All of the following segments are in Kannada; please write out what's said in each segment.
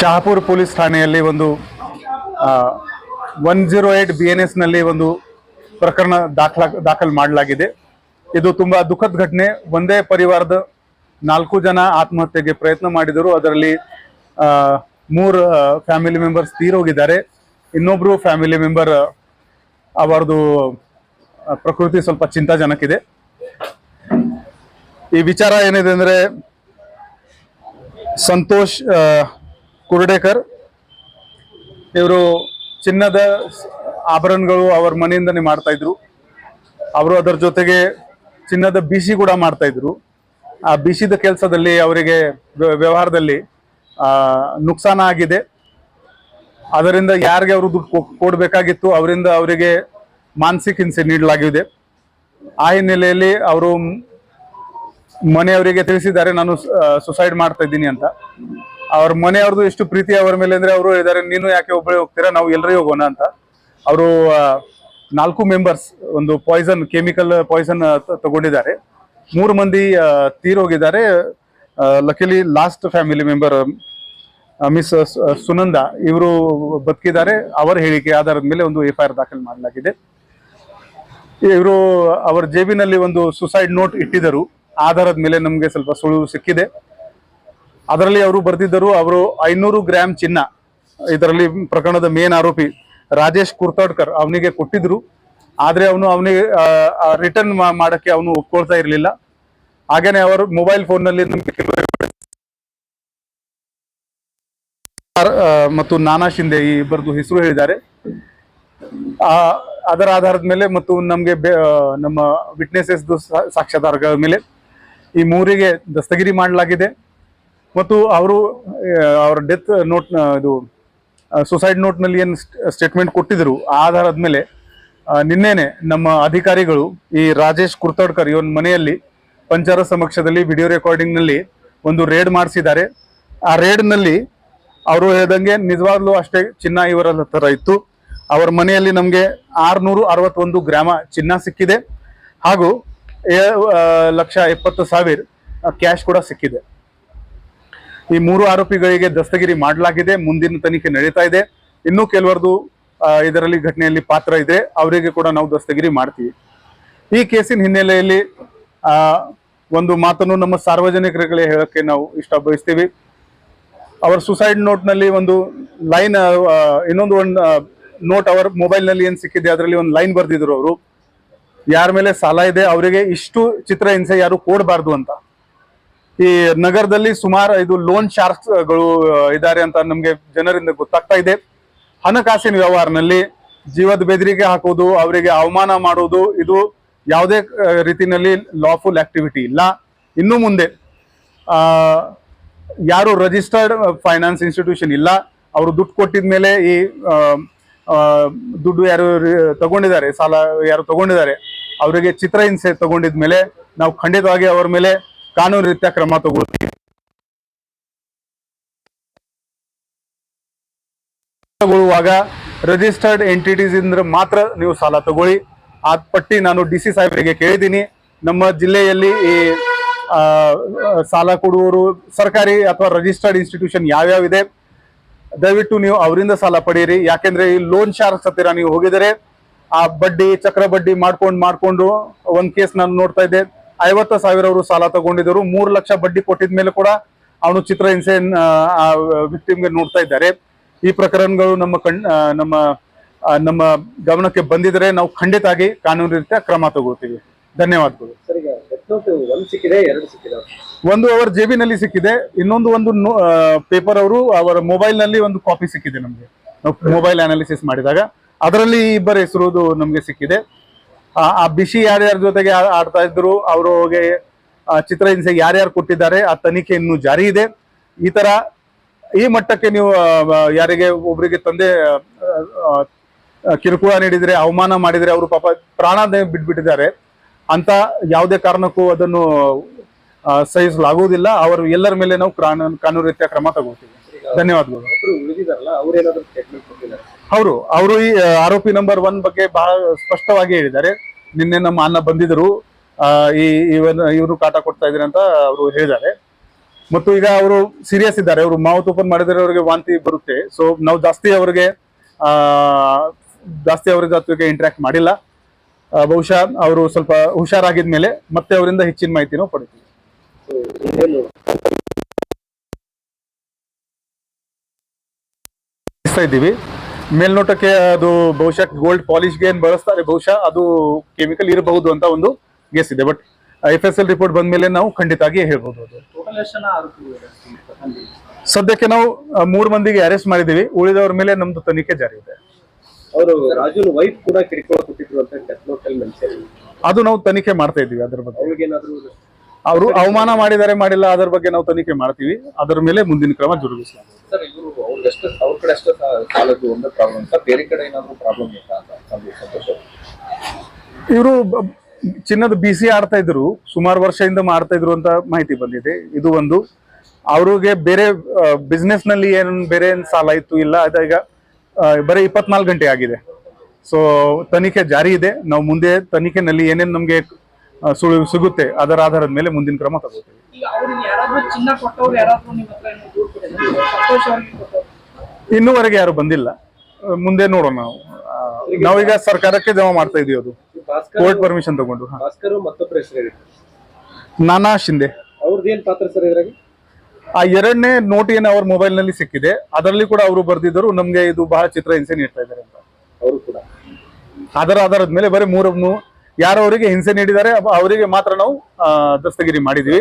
ಶಹಾಪುರ್ ಪೊಲೀಸ್ ಠಾಣೆಯಲ್ಲಿ ಒಂದು one zero eight B N ಎಸ್ನಲ್ಲಿ ಒಂದು ಪ್ರಕರಣ ದಾಖಲಾ, ದಾಖಲು ಮಾಡಲಾಗಿದೆ. ಇದು ತುಂಬಾ ದುಃಖದ ಘಟನೆ. ಒಂದೇ ಪರಿವಾರದ ನಾಲ್ಕು ಜನ ಆತ್ಮಹತ್ಯೆಗೆ ಪ್ರಯತ್ನ ಮಾಡಿದರು. ಅದರಲ್ಲಿ ಮೂರು ಫ್ಯಾಮಿಲಿ ಮೆಂಬರ್ಸ್ ತೀರೋಗಿದ್ದಾರೆ. ಇನ್ನೊಬ್ರು ಫ್ಯಾಮಿಲಿ ಮೆಂಬರ್ ಅವರದು ಪ್ರಕೃತಿ ಸ್ವಲ್ಪ ಚಿಂತಾಜನಕ ಈ ವಿಚಾರ ಏನಿದೆ ಅಂದ್ರೆ, ಸಂತೋಷ್ ಕುರ್ಡೇಕರ್, ಇವರು ಚಿನ್ನದ ಆಭರಣಗಳು ಅವ್ರ ಮನೆಯಿಂದನೇ ಮಾಡ್ತಾ ಇದ್ರು. ಅವರು ಅದರ ಜೊತೆಗೆ ಚಿನ್ನದ ಬಿಸಿ ಕೂಡ ಮಾಡ್ತಾ ಇದ್ರು. ಆ ಬಿಸಿದ ಕೆಲಸದಲ್ಲಿ ಅವರಿಗೆ ವ್ಯ- ವ್ಯವಹಾರದಲ್ಲಿ ನುಕ್ಸಾನ ಆಗಿದೆ. ಅದರಿಂದ ಯಾರಿಗೆ ಅವರು ದುಡ್ಡು ಕೊಡಬೇಕಾಗಿತ್ತು, ಅವರಿಂದ ಅವರಿಗೆ ಮಾನಸಿಕ ಹಿಂಸೆ ನೀಡಲಾಗಿದೆ. ಆ ಹಿನ್ನೆಲೆಯಲ್ಲಿ ಅವರು ಮನೆಯವರಿಗೆ ತಿಳಿಸಿದ್ದಾರೆ, ನಾನು ಸುಸೈಡ್ ಮಾಡ್ತಾ ಇದ್ದೀನಿ ಅಂತ. ಅವ್ರ ಮನೆಯವ್ರದ್ದು ಎಷ್ಟು ಪ್ರೀತಿ ಅವರ ಮೇಲೆ ಅಂದ್ರೆ, ಅವರು ಹೇಳಿದ್ದಾರೆ ನೀನು ಯಾಕೆ ಒಬ್ಬರೇ ಹೋಗ್ತೀರಾ? ನಾವು ಎಲ್ಲರೂ ಹೋಗೋಣ ಅಂತ. ಅವರು ನಾಲ್ಕು ಮೆಂಬರ್ಸ್ ಒಂದು ಪಾಯ್ಸನ್ ಕೆಮಿಕಲ್ ಪಾಯ್ಸನ್ ತಗೊಂಡಿದ್ದಾರೆ. ಮೂರು ಮಂದಿ ತೀರಿ ತೀರೋಗಿದ್ದಾರೆ. Luckily last family member miss Sunanda, ಇವರು ಬದುಕಿದ್ದಾರೆ. ಅವರ ಹೇಳಿಕೆ ಆಧಾರದ ಮೇಲೆ ಒಂದು ಎಫ್ ಐ ಆರ್ ದಾಖಲು ಮಾಡಲಾಗಿದೆ. ಇವರು ಅವರ ಜೇಬಿನಲ್ಲಿ ಒಂದು ಸುಸೈಡ್ ನೋಟ್ ಇಟ್ಟಿದ್ದರು. ಆಧಾರದ ಮೇಲೆ ನಮಗೆ ಸ್ವಲ್ಪ ಸುಳಿವು ಸಿಕ್ಕಿದೆ. ಅದರಲ್ಲಿ ಅವರು ಬರೆದಿದ್ದರು, ಅವರು ಐನೂರು ಗ್ರಾಮ್ ಚಿನ್ನ. ಇದರಲ್ಲಿ ಪ್ರಕರಣದ ಮೇನ್ ಆರೋಪಿ ರಾಜೇಶ್ ಕುರ್ತೋಡ್ಕರ್ ಅವನಿಗೆ ಕೊಟ್ಟಿದ್ರು. ಆದ್ರೆ ಅವನು ಅವನಿಗೆ ರಿಟರ್ನ್ ಮಾಡಕ್ಕೆ ಅವನು ಒಪ್ಕೊಳ್ತಾ ಇರಲಿಲ್ಲ. ಹಾಗೇನೆ ಅವರು ಮೊಬೈಲ್ ಫೋನ್ನಲ್ಲಿ ನಮ್ಗೆ ಕೆಲವು ಮತ್ತು ನಾನಾ ಶಿಂದೆ ಈ ಇಬ್ಬರದು ಹೆಸರು ಹೇಳಿದ್ದಾರೆ. ಅದರ ಆಧಾರದ ಮೇಲೆ ಮತ್ತು ನಮಗೆ ನಮ್ಮ ವಿಟ್ನೆಸಸ್ ಸಾಕ್ಷ್ಯಾಧಾರಗಳ ಮೇಲೆ ಈ ಮೂರಿಗೆ ದಸ್ತಗಿರಿ ಮಾಡಲಾಗಿದೆ. ಮತ್ತು ಅವರು ಅವರ ಡೆತ್ ನೋಟ್ ಇದು ಸುಸೈಡ್ ನೋಟ್ನಲ್ಲಿ ಏನು ಸ್ಟೇಟ್ಮೆಂಟ್ ಕೊಟ್ಟಿದ್ರು ಆಧಾರದ ಮೇಲೆ ನಿನ್ನೆನೆ ನಮ್ಮ ಅಧಿಕಾರಿಗಳು ಈ ರಾಜೇಶ್ ಕುರ್ತಡ್ಕರ್ ಇವನ್ ಮನೆಯಲ್ಲಿ ಪಂಚರ ಸಮಕ್ಷದಲ್ಲಿ ವಿಡಿಯೋ ರೆಕಾರ್ಡಿಂಗ್ನಲ್ಲಿ ಒಂದು ರೇಡ್ ಮಾಡಿಸಿದ್ದಾರೆ. ಆ ರೇಡ್ನಲ್ಲಿ ಅವರು ಹೇಳ್ದಂಗೆ ನಿಜವಾಗ್ಲೂ ಅಷ್ಟೇ ಚಿನ್ನ ಇವರ ಹತ್ರ ಇತ್ತು. ಅವರ ಮನೆಯಲ್ಲಿ ನಮಗೆ ಆರುನೂರು ಅರವತ್ತೊಂದು ಗ್ರಾಮ ಚಿನ್ನ ಸಿಕ್ಕಿದೆ. ಹಾಗೂ ಲಕ್ಷ ಎಪ್ಪತ್ತು ಸಾವಿರ ಕ್ಯಾಶ್ ಕೂಡ ಸಿಕ್ಕಿದೆ. ಈ ಮೂರು ಆರೋಪಿಗಳಿಗೆ ದಸ್ತಗಿರಿ ಮಾಡಲಾಗಿದೆ, ಮುಂದಿನ ತನಿಖೆ ನಡೀತಾ ಇದೆ. ಇನ್ನೂ ಕೆಲವರದು ಇದರಲ್ಲಿ ಘಟನೆಯಲ್ಲಿ ಪಾತ್ರ ಇದೆ, ಅವರಿಗೆ ಕೂಡ ನಾವು ದಸ್ತಗಿರಿ ಮಾಡ್ತೀವಿ. ಈ ಕೇಸಿನ ಹಿನ್ನೆಲೆಯಲ್ಲಿ ಒಂದು ಮಾತನ್ನು ನಮ್ಮ ಸಾರ್ವಜನಿಕರಿಗೆ ಹೇಳಕ್ಕೆ ನಾವು ಇಷ್ಟ ಬಯಸ್ತೀವಿ ಅವರ ಸುಸೈಡ್ ನೋಟ್ನಲ್ಲಿ ಒಂದು ಲೈನ್ ಇನ್ನೊಂದು ಒಂದು ನೋಟ್ ಅವರ ಮೊಬೈಲ್ನಲ್ಲಿ ಏನ್ ಸಿಕ್ಕಿದೆ, ಅದರಲ್ಲಿ ಒಂದು ಲೈನ್ ಬರ್ದಿದ್ರು ಅವರು. ಯಾರ ಮೇಲೆ ಸಾಲ ಇದೆ, ಅವರಿಗೆ ಇಷ್ಟು ಚಿತ್ರ ಹಿಂಸೆ ಯಾರು ಕೊಡಬಾರ್ದು ಅಂತ. ಈ ನಗರದಲ್ಲಿ ಸುಮಾರು ಇದು ಲೋನ್ ಶಾರ್ಕ್ಸ್ಗಳು ಇದ್ದಾರೆ ಅಂತ ನಮ್ಗೆ ಜನರಿಂದ ಗೊತ್ತಾಗ್ತಾ ಇದೆ. ಹಣಕಾಸಿನ ವ್ಯವಹಾರನಲ್ಲಿ ಜೀವದ ಬೆದರಿಕೆ ಹಾಕೋದು ಅವರಿಗೆ ಅವಮಾನ ಮಾಡೋದು ಇದು ಯಾವುದೇ ರೀತಿನಲ್ಲಿ ಲಾಫುಲ್ ಆಕ್ಟಿವಿಟಿ ಇಲ್ಲ. ಇನ್ನು ಮುಂದೆ, ಆ, ಯಾರು ರಿಜಿಸ್ಟರ್ಡ್ ಫೈನಾನ್ಸ್ ಇನ್ಸ್ಟಿಟ್ಯೂಷನ್ ಇಲ್ಲ. ಅವರು ದುಡ್ಡು ಕೊಟ್ಟಿದ ಮೇಲೆ ಈ ದುಡ್ಡು ಯಾರು ತಗೊಂಡಿದ್ದಾರೆ, ಸಾಲ ಯಾರು ತಗೊಂಡಿದ್ದಾರೆ, ಅವರಿಗೆ ಚಿತ್ರಹಿಂಸೆ ತಗೊಂಡಿದ ಮೇಲೆ ನಾವು ಖಂಡಿತವಾಗಿ ಅವರ ಮೇಲೆ ಕಾನೂನು ರೀತಿಯ ಕ್ರಮ ತಗೊಳ್ತೀವಿ ರಿಜಿಸ್ಟರ್ಡ್ ಎಂಟಿಟೀಸ್ ಇಂದ ಮಾತ್ರ ನೀವು ಸಾಲ ತಗೊಳ್ಳಿ. ಆ ಪಟ್ಟಿ ನಾನು ಡಿ ಸಿ ಸಾಹೇಬರಿಗೆ ಕೇಳಿದ್ದೀನಿ. ನಮ್ಮ ಜಿಲ್ಲೆಯಲ್ಲಿ ಈ ಸಾಲ ಕೊಡುವವರು ಸರ್ಕಾರಿ ಅಥವಾ ರಿಜಿಸ್ಟರ್ಡ್ ಇನ್ಸ್ಟಿಟ್ಯೂಷನ್ ಯಾವ್ಯಾವ ಇದೆ ದಯವಿಟ್ಟು ನೀವು ಅವರಿಂದ ಸಾಲ ಪಡೆಯಿರಿ. ಯಾಕೆಂದ್ರೆ ಈ ಲೋನ್ ಶಾರ್ಕ್ಸ್ ಹತ್ತಿರ ನೀವು ಹೋಗಿದರೆ, ಆ ಬಡ್ಡಿ ಚಕ್ರ ಬಡ್ಡಿ ಮಾಡ್ಕೊಂಡು ಮಾಡ್ಕೊಂಡು ಒಂದ್ ಕೇಸ್ ನಾನು ನೋಡ್ತಾ ಇದ್ದೆ. ಐವತ್ತು ಸಾವಿರ ಅವರು ಸಾಲ ತಗೊಂಡಿದ್ದರು. ಮೂರು ಲಕ್ಷ ಬಡ್ಡಿ ಕೊಟ್ಟಿದ ಮೇಲೆ ಕೂಡ ಅವನು ಚಿತ್ರಹಿಂಸೆ ಆ ವಿಕ್ಟಿಮ್ಗೆ ನೋಡ್ತಾ ಇದ್ದಾರೆ. ಈ ಪ್ರಕರಣಗಳು ನಮ್ಮ ಕಣ್ ನಮ್ಮ ನಮ್ಮ ಗಮನಕ್ಕೆ ಬಂದಿದ್ರೆ ನಾವು ಖಂಡಿತ ಆಗಿ ಕಾನೂನು ರೀತಿಯ ಕ್ರಮ ತಗೋತೀವಿ. ಧನ್ಯವಾದಗಳು. ಒಂದು ಅವರ ಜೇಬಿನಲ್ಲಿ ಸಿಕ್ಕಿದೆ ಇನ್ನೊಂದು ಒಂದು ಪೇಪರ್ ಅವರು ಅವರ ಮೊಬೈಲ್ನಲ್ಲಿ ಒಂದು ಕಾಪಿ ಸಿಕ್ಕಿದೆ ನಮಗೆ. ನಾವು ಮೊಬೈಲ್ ಅನಾಲಿಸಿಸ್ ಮಾಡಿದಾಗ. ಅದರಲ್ಲಿ ಇಬ್ಬರ ಹೆಸರುದು ನಮಗೆ ಸಿಕ್ಕಿದೆ. ಆ ಆ ಬಿಸಿ ಯಾರ್ಯಾರ ಜೊತೆಗೆ ಆಡ್ತಾ ಇದ್ರು ಅವ್ರಿಗೆ ಆ ಚಿತ್ರಹಿಂಸೆ ಯಾರ್ಯಾರು ಕೊಟ್ಟಿದ್ದಾರೆ ಆ ತನಿಖೆ ಇನ್ನೂ ಜಾರಿ ಇದೆ. ಈ ತರ ಈ ಮಟ್ಟಕ್ಕೆ ನೀವು ಯಾರಿಗೆ ಒಬ್ಬರಿಗೆ ತಂದೆ ಕಿರುಕುಳ ನೀಡಿದ್ರೆ ಅವಮಾನ ಮಾಡಿದ್ರೆ ಅವರು ಪಾಪ ಪ್ರಾಣ ಬಿಟ್ಬಿಟ್ಟಿದ್ದಾರೆ. ಅಂತ ಯಾವುದೇ ಕಾರಣಕ್ಕೂ ಅದನ್ನು ಸಹಿಸಲಾಗುವುದಿಲ್ಲ. ಅವರು ಎಲ್ಲರ ಮೇಲೆ ನಾವು ಕಾನೂನು ಕಾನೂನು ರೀತಿಯ ಕ್ರಮ ತಗೋತೀವಿ ಧನ್ಯವಾದಗಳು. ಅವರು ಅವರು ಈ ಆರೋಪಿ ನಂಬರ್ ಒನ್ ಬಗ್ಗೆ ಬಹಳ ಸ್ಪಷ್ಟವಾಗಿ ಹೇಳಿದ್ದಾರೆ. ನಿನ್ನೆ ನಮ್ಮ ಅನ್ನ ಬಂದಿದ್ರು ಈ, ಇವನ್, ಇವರು ಕಾಟ ಕೊಡ್ತಾ ಇದ್ದಾರೆ ಅಂತ ಅವರು ಹೇಳಿದ್ದಾರೆ. ಮತ್ತು ಈಗ ಅವರು ಸೀರಿಯಸ್ ಇದ್ದಾರೆ. ಅವರು ಮೌತ್ ಓಪನ್ ಮಾಡಿದರೆ ಅವರಿಗೆ ವಾಂತಿ ಬರುತ್ತೆ. ಸೊ ನಾವು ಜಾಸ್ತಿ ಅವರಿಗೆ, ಆ, ಜಾಸ್ತಿ ಅವರ ಜೊತೆಗೆ ಇಂಟ್ರಾಕ್ಟ್ ಮಾಡಿಲ್ಲ. ಬಹುಶಃ ಅವರು ಸ್ವಲ್ಪ ಹುಷಾರಾಗಿದ್ಮೇಲೆ ಮತ್ತೆ ಅವರಿಂದ ಹೆಚ್ಚಿನ ಮಾಹಿತಿನೂ ಪಡಿತೀವಿ ಇದ್ದೀವಿ. ಮೇಲ್ನೋಟಕ್ಕೆ ಅದು ಬಹುಶಃ ಗೋಲ್ಡ್ ಪಾಲಿಶ್ಗೆ ಏನ್ ಬಳಸ್ತಾರೆ ಬಹುಶಃ ಅದು ಕೆಮಿಕಲ್ ಇರಬಹುದು ಅಂತ ಒಂದು ಗೆಸ್ ಇದೆ. But F S L report ಬಂದ್ಮೇಲೆ ನಾವು ಖಂಡಿತಾಗಿ ಹೇಳ್ಬೋದು ಅದು. ಸದ್ಯಕ್ಕೆ ನಾವು ಮೂರು ಮಂದಿಗೆ ಅರೆಸ್ಟ್ ಮಾಡಿದೀವಿ ಉಳಿದವರ ಮೇಲೆ ನಮ್ದು ತನಿಖೆ ಜಾರಿ ಇದೆ. ಅವರು ರಾಜುನ ವೈಫ್ ಕೂಡ ಕಿರಿಕೋಳ ಕೊಟ್ಟಿದ್ರು ಅಂತ ಡೆತ್ ನೋಟ್ ಅಲ್ಲಿ ಮೆನ್ಷನ್ ಅದು ನಾವು ತನಿಖೆ ಮಾಡ್ತಾ ಇದ್ದೀವಿ ಅದ್ರ ಬಗ್ಗೆ. ಅವ್ರಿಗೇನಾದ್ರು ಅವರು ಅವಮಾನ ಮಾಡಿದ್ದಾರೆ ಮಾಡಿಲ್ಲ ಅದರ ಬಗ್ಗೆ ನಾವು ತನಿಖೆ ಮಾಡ್ತೀವಿ. ಅದರ ಮೇಲೆ ಮುಂದಿನ ಕ್ರಮ ಅವ್ರಿಗೆ ಎಷ್ಟು ಅವ್ರ ಕಡೆ ಅಷ್ಟೇ ಸಾಲದ್ದು ಒಂದು ಪ್ರಾಬ್ಲಮ್ ಅಂತ ಬೇರೆ ಕಡೆ ಏನಾದರೂ ಪ್ರಾಬ್ಲಮ್ ಇತ್ತಾ ಅಂತ ಅದು ಸಂತೋಷ ಇವರು ಚಿನ್ನದ ಬಿ ಸಿ ಆಡ್ತಾ ಇದ್ರು. ಸುಮಾರು ವರ್ಷದಿಂದ ಮಾಡ್ತಾ ಇದ್ರು ಅಂತ ಮಾಹಿತಿ ಬಂದಿದೆ. ಇದು ಒಂದು ಅವ್ರಿಗೆ ಬೇರೆ ಬಿಸ್ನೆಸ್ನಲ್ಲಿ ಏನ್ ಬೇರೆ ಏನ್ ಸಾಲ ಇತ್ತು ಇಲ್ಲ. ಅದೀಗ ಬರೀ ಇಪ್ಪತ್ನಾಲ್ಕು ಗಂಟೆ ಆಗಿದೆ. ಸೊ ತನಿಖೆ ಜಾರಿ ಇದೆ. ನಾವು ಮುಂದೆ ತನಿಖೆನಲ್ಲಿ ಏನೇನು ನಮ್ಗೆ ಸಿಗುತ್ತೆ ಅದರ ಆಧಾರದ ಮೇಲೆ ಮುಂದಿನ ಕ್ರಮ ತಗೋತೀವಿ. ಇನ್ನೂವರೆಗೆ ಯಾರು ಬಂದಿಲ್ಲ. ಮುಂದೆ ನೋಡೋಣ ನಾವು. ನಾವೀಗ ಸರ್ಕಾರಕ್ಕೆ ಜಮಾ ಮಾಡ್ತಾ ಇದೀವಿ ಅದು. ಕೋರ್ಟ್ ಪರ್ಮಿಷನ್ ತಗೊಂಡು ನಾನಾ ಶಿಂದೆ ಆ ಎರಡನೇ ನೋಟ್ ಏನು ಅವ್ರ ಮೊಬೈಲ್ನಲ್ಲಿ ಸಿಕ್ಕಿದೆ. ಅದರಲ್ಲಿ ಕೂಡ ಅವರು ಬರ್ದಿದ್ರು ನಮ್ಗೆ ಇದು ಬಹಳ ಚಿತ್ರ ಹಿಂಸೆ ನೀಡ್ತಾ ಇದ್ದಾರೆ ಅಂತ. ಅವರು ಕೂಡ. ಅದರ ಆಧಾರದ ಮೇಲೆ ಬರೀ ಮೂರನ್ನು ಯಾರು ಅವರಿಗೆ ಹಿಂಸೆ ನೀಡಿದ್ದಾರೆ ಅವರಿಗೆ ಮಾತ್ರ ನಾವು ದಸ್ತಗಿರಿ ಮಾಡಿದ್ವಿ.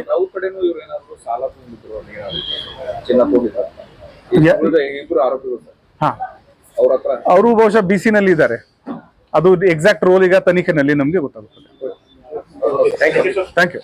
ಅವ್ರ ಬಹುಶಃ ಬಿ ಸಿ ನಲ್ಲಿ ಇದ್ದಾರೆ ಅದು ಎಕ್ಸಾಕ್ಟ್ ರೋಲ್ ಈಗ ತನಿಖೆನಲ್ಲಿ ನಮ್ಗೆ ಗೊತ್ತಾಗುತ್ತದೆ. Thank you